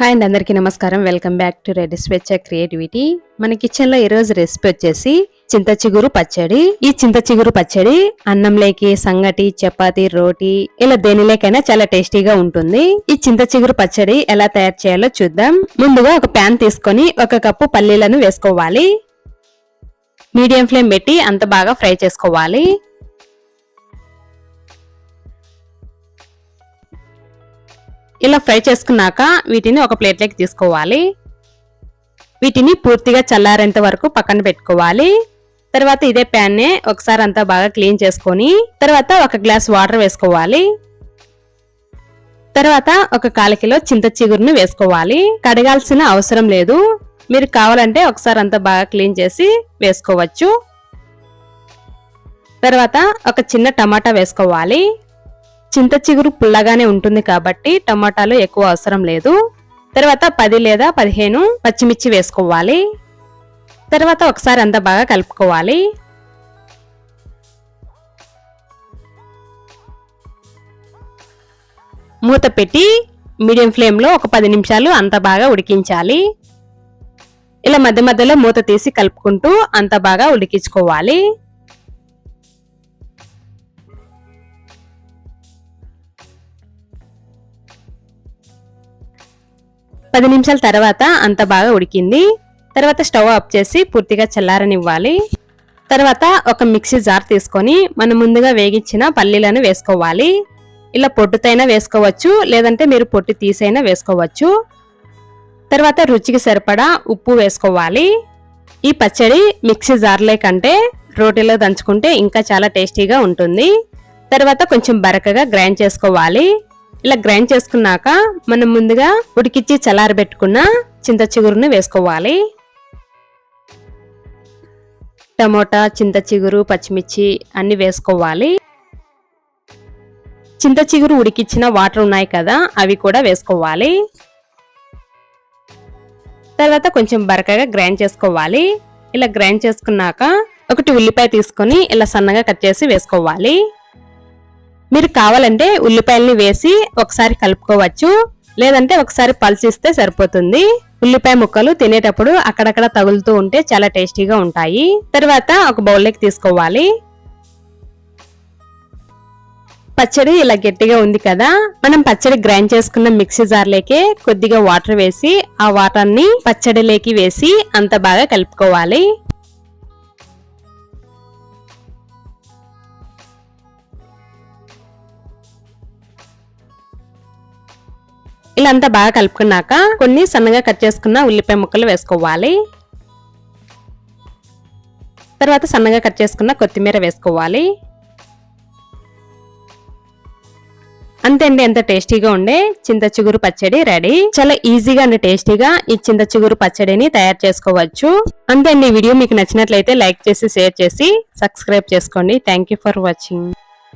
Hi అండి అందరికీ నమస్కారం. Welcome back to red Swechha creativity మన కిచెన్లో రెసిపీ వచ్చేసి చింత చిగురు పచ్చడి. ఈ చింత చిగురు పచ్చడి అన్నంలోకి సంగటి చపాతి రోటీ ఇలా దేనిలేకైనా చాలా టేస్టీగా ఉంటుంది. ఈ చింత చిగురు పచ్చడి ఎలా తయారు చేయాలో చూద్దాం. ముందుగా ఒక ప్యాన్ తీసుకొని ఒక కప్పు పల్లీలను వేసుకోవాలి. మీడియం ఫ్లేమ్ పెట్టి అంత బాగా ఫ్రై చేసుకోవాలి. ఇలా ఫ్రై చేసుకున్నాక వీటిని ఒక ప్లేట్లోకి తీసుకోవాలి. వీటిని పూర్తిగా చల్లారేంత వరకు పక్కన పెట్టుకోవాలి. తర్వాత ఇదే ప్యాన్నే ఒకసారి అంతా బాగా క్లీన్ చేసుకొని తర్వాత ఒక గ్లాస్ వాటర్ వేసుకోవాలి. తర్వాత ఒక కాల కిలో చింత చిగురుని వేసుకోవాలి. కడగాల్సిన అవసరం లేదు. మీరు కావాలంటే ఒకసారి అంతా బాగా క్లీన్ చేసి వేసుకోవచ్చు. తర్వాత ఒక చిన్న టమాటా వేసుకోవాలి. చింత చిగురు పుల్లగానే ఉంటుంది కాబట్టి టమాటాలు ఎక్కువ అవసరం లేదు. తర్వాత పది లేదా పదిహేను పచ్చిమిర్చి వేసుకోవాలి. తర్వాత ఒకసారి అంతా బాగా కలుపుకోవాలి. మూత పెట్టి మీడియం ఫ్లేమ్లో ఒక పది నిమిషాలు అంత బాగా ఉడికించాలి. ఇలా మధ్య మధ్యలో మూత తీసి కలుపుకుంటూ అంత బాగా ఉడికించుకోవాలి. పది నిమిషాల తర్వాత అంత బాగా ఉడికింది. తర్వాత స్టవ్ ఆఫ్ చేసి పూర్తిగా చల్లారనివ్వాలి. తర్వాత ఒక మిక్సీ జార్ తీసుకొని మనం ముందుగా వేగించిన పల్లీలను వేసుకోవాలి. ఇలా పొట్టుతైనా వేసుకోవచ్చు లేదంటే మీరు పొట్టు తీసైనా వేసుకోవచ్చు. తర్వాత రుచికి సరిపడా ఉప్పు వేసుకోవాలి. ఈ పచ్చడి మిక్సీ జార్లే కంటే రోటీలో దంచుకుంటే ఇంకా చాలా టేస్టీగా ఉంటుంది. తర్వాత కొంచెం బరకగా గ్రైండ్ చేసుకోవాలి. ఇలా గ్రైండ్ చేసుకున్నాక మనం ముందుగా ఉడికిచ్చి చల్లారబెట్టుకున్న చింత చిగురుని వేసుకోవాలి. టమోటా చింత చిగురు పచ్చిమిర్చి అన్ని వేసుకోవాలి. చింత చిగురు ఉడికిచ్చిన వాటర్ ఉన్నాయి కదా అవి కూడా వేసుకోవాలి. తర్వాత కొంచెం బరకగా గ్రైండ్ చేసుకోవాలి. ఇలా గ్రైండ్ చేసుకున్నాక ఒకటి ఉల్లిపాయ తీసుకొని ఇలా సన్నగా కట్ చేసి వేసుకోవాలి. మీరు కావాలంటే ఉల్లిపాయల్ని వేసి ఒకసారి కలుపుకోవచ్చు. లేదంటే ఒకసారి పల్చిస్తే సరిపోతుంది. ఉల్లిపాయ ముక్కలు తినేటప్పుడు అక్కడక్కడ తగులుతూ ఉంటే చాలా టేస్టీగా ఉంటాయి. తర్వాత ఒక బౌల్లోకి తీసుకోవాలి. పచ్చడి ఇలా గట్టిగా ఉంది కదా మనం పచ్చడి గ్రైండ్ చేసుకున్న మిక్సీ జార్లోకి కొద్దిగా వాటర్ వేసి ఆ వాటర్ని పచ్చడిలోకి వేసి అంత బాగా కలుపుకోవాలి. ఇలా అంతా బాగా కలుపుకున్నాక కొన్ని సన్నగా కట్ చేసుకున్న ఉల్లిపాయ ముక్కలు వేసుకోవాలి. తర్వాత సన్నగా కట్ చేసుకున్న కొత్తిమీర వేసుకోవాలి. అంతే అండి ఎంత టేస్టీగా ఉండే చింత చిగురు పచ్చడి రెడీ. చాలా ఈజీగా అండ్ టేస్టీగా ఈ చింత చిగురు పచ్చడిని తయారు చేసుకోవచ్చు. అంతే అండి వీడియో మీకు నచ్చినట్లయితే లైక్ చేసి షేర్ చేసి సబ్స్క్రైబ్ చేసుకోండి. Thank for watching